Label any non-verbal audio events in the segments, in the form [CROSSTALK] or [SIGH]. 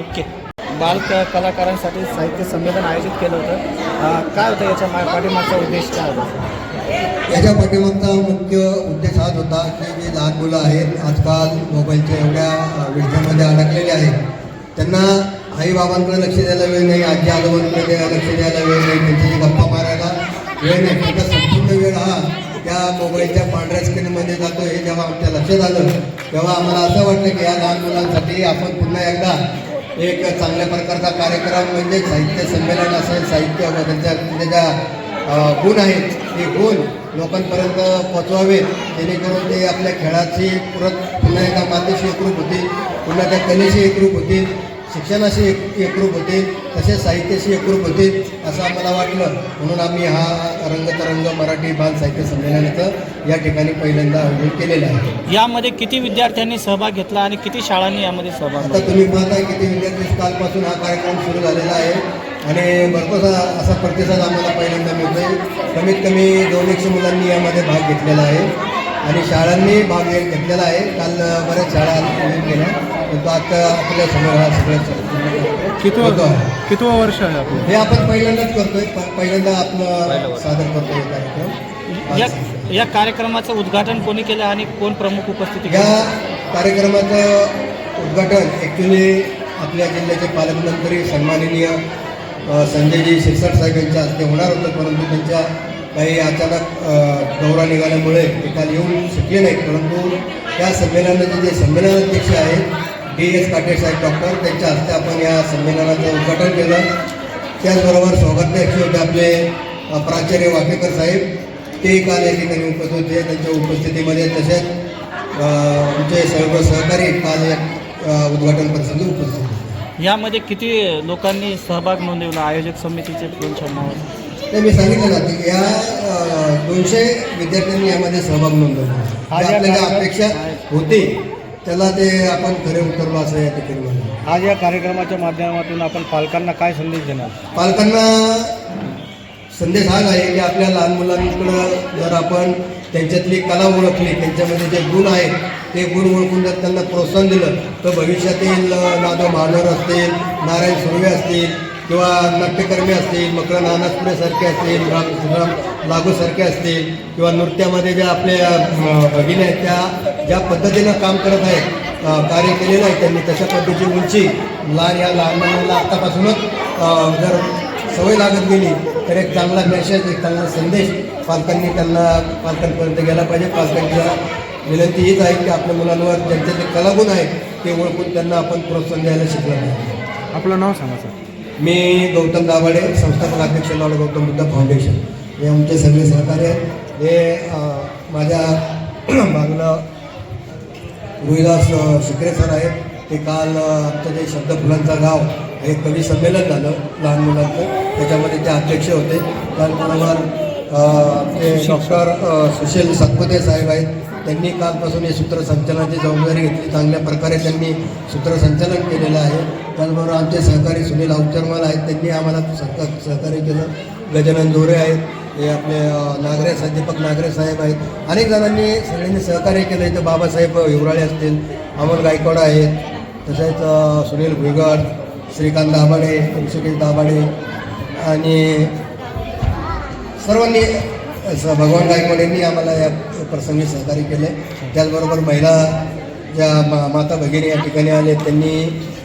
Okay. बाल कलाकारांसाठी साहित्य संमेलन आयोजित केलं होतं. काय होतं याच्या मा- पाठीमागचा उद्देश काय होता? याच्या पाठीमागचा मुख्य उद्देश हाच होता की जे लहान मुलं आहेत आजकाल मोबाईलच्या एवढ्या विषयामध्ये अडकलेले आहेत. त्यांना आईबाबांकडे लक्ष द्यायला वेळ नाही आजी आजोबांकडे लक्ष द्यायला वेळ नाही त्यांच्याशी गप्पा मारायला वेळ नाही. मोबाईलच्या पांढऱ्या स्क्रीनमध्ये जातो हे जेव्हा आमच्या लक्षात आलं तेव्हा आम्हाला असं वाटलं की या लहान मुलांसाठी आपण पुन्हा एकदा एक चांगल्या प्रकारचा कार्यक्रम म्हणजे साहित्य संमेलन असेल साहित्य व त्यांच्या ज्या गुण आहेत ते गुण लोकांपर्यंत पोचवावेत जेणेकरून ते आपल्या खेळाची परत पुन्हा एकदा मातीशी एकरूप होतील पुन्हा त्या कलेशी एकरूप होतील. शिक्षणाशी एक एकरूप होतील तसेच साहित्याशी एकरूप होतील असं आम्हाला वाटलं. म्हणून आम्ही हा रंगतरंग मराठी बाल साहित्य संमेलनाचं या ठिकाणी पहिल्यांदा आयोजन केलेलं आहे. यामध्ये किती विद्यार्थ्यांनी सहभाग घेतला आणि किती शाळांनी यामध्ये सहभाग आता तुम्ही पाहताय किती विद्यार्थी कालपासून हा कार्यक्रम सुरू झालेला आहे. आणि भरपूर असा- असा प्रतिसाद आम्हाला पहिल्यांदा मिळतोय. कमीत कमी दोन एकशे मुलांनी यामध्ये भाग घेतलेला आहे. आणि शाळांनी भाग घेतलेला आहे. काल बऱ्याच शाळा आयोजन केल्या परंतु आता आपल्यासमोर हा सगळं कितवा होतो आहे. कितवा वर्ष आहे आपलं? हे आपण पहिल्यांदाच करतोय. प- पहिल्यांदा आपलं सादर करतोय हे कार्यक्रम. या या कार्यक्रमाचं उद्घाटन कोणी केलं आणि कोण प्रमुख उपस्थिती या कार्यक्रमाचं उद्घाटन ॲक्च्युली आपल्या जिल्ह्याचे पालकमंत्री सन्माननीय संजयजी शिरसाट साहेब यांच्या हस्ते होणार होतं. परंतु त्यांच्या काही अचानक दौरा निघाल्यामुळे ते काल येऊ शकले नाहीत. परंतु त्या संमेलनाचे जे संमेलनाध्यक्ष आहेत डी एस काटे साहेब डॉक्टर त्यांच्या हस्ते आपण या संमेलनाचं उद्घाटन केलं. त्याचबरोबर स्वागताध्यक्ष होते आपले प्राचार्य वाकेकर साहेब. ते काल या ठिकाणी उपस्थित होते त्यांच्या उपस्थितीमध्ये तसेच आमचे सर्व सहकारी काल या उद्घाटन प्रसंगी उपस्थित होते. यामध्ये किती लोकांनी सहभाग नोंदवला? आयोजक समितीचे दोन शंभर ते मी सांगितलं ना की या दोनशे विद्यार्थ्यांनी यामध्ये सहभाग नोंदवला. हा आपल्या ज्या अपेक्षा होती त्याला ते आपण खरे उतरलो असं या ठिकाणी म्हणलं आज या कार्यक्रमाच्या माध्यमातून आपण पालकांना काय संदेश देणार? पालकांना संदेश हाच आहे की आपल्या लहान मुलांकडं जर आपण त्यांच्यातली कला ओळखली त्यांच्यामध्ये जे गुण आहेत ते गुण ओळखून जर त्यांना प्रोत्साहन दिलं तर भविष्यातील नादो महानोर असतील नारायण सुर्वे असतील किंवा नाट्यकर्मी असतील मकर नानासपुरेसारखे असतील राम राम लागूसारखे असतील किंवा नृत्यामध्ये ज्या आपल्या भगिनी आहेत त्या ज्या पद्धतीनं काम करत आहेत कार्य केलेलं आहे त्यांनी तशा पद्धतीची उंची लहान या लहान मुलांना आत्तापासूनच जर सवय लागत गेली तर एक चांगला मेसेज एक चांगला संदेश पालकांनी त्यांना पालकांपर्यंत गेला पाहिजे. पालकांच्या विनंती हीच आहे की आपल्या मुलांवर ज्यांचे जे कलागुण आहेत ते ओळखून त्यांना आपण प्रोत्साहन द्यायला शिकलं पाहिजे. आपलं नाव सांगा सर. मी गौतम दाभाडे संस्थापक अध्यक्ष लॉर्ड गौतम बुद्ध फाउंडेशन. हे आमचे सगळे सहकार्य आहेत. हे माझ्या [CLEARS THROAT] बाजूला रोहिदास शिकरे सर आहेत. ते काल आमचं जे शब्द फुलांचा गाव हे कवी संमेलन झालं लहान मुलांचं. त्याच्यामध्ये ते अध्यक्ष होते. त्याचबरोबर आमचे ते डॉक्टर सुशील सातपुते साहेब आहेत. त्यांनी कालपासून हे सूत्रसंचालनाची जबाबदारी घेतली. चांगल्या प्रकारे त्यांनी सूत्रसंचालन केलेलं आहे. त्याचबरोबर आमचे सहकारी सुनील अवचरमाल आहेत. त्यांनी आम्हाला सहका सहकार्य केलं. गजानन जोरे आहेत. हे आपले नागरे दीपक नागरे साहेब आहेत. अनेक जणांनी सगळ्यांनी सहकार्य केलं. इथं बाबासाहेब हिवराळे असतील अमोल गायकवाड आहेत. तसेच सुनील भुईगड श्रीकांत दाभाडे ऋषिकेश दाभाडे आणि सर्वांनी भगवान गायकवाड यांनी आम्हाला या प्रसंगी सहकार्य केले. त्याचबरोबर महिला ज्या मा माता भगिनी या ठिकाणी आले त्यांनी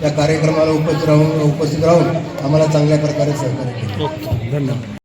या कार्यक्रमाला उपस्थित राहून उपस्थित राहून आम्हाला चांगल्या प्रकारे सहकार्य केले. धन्यवाद.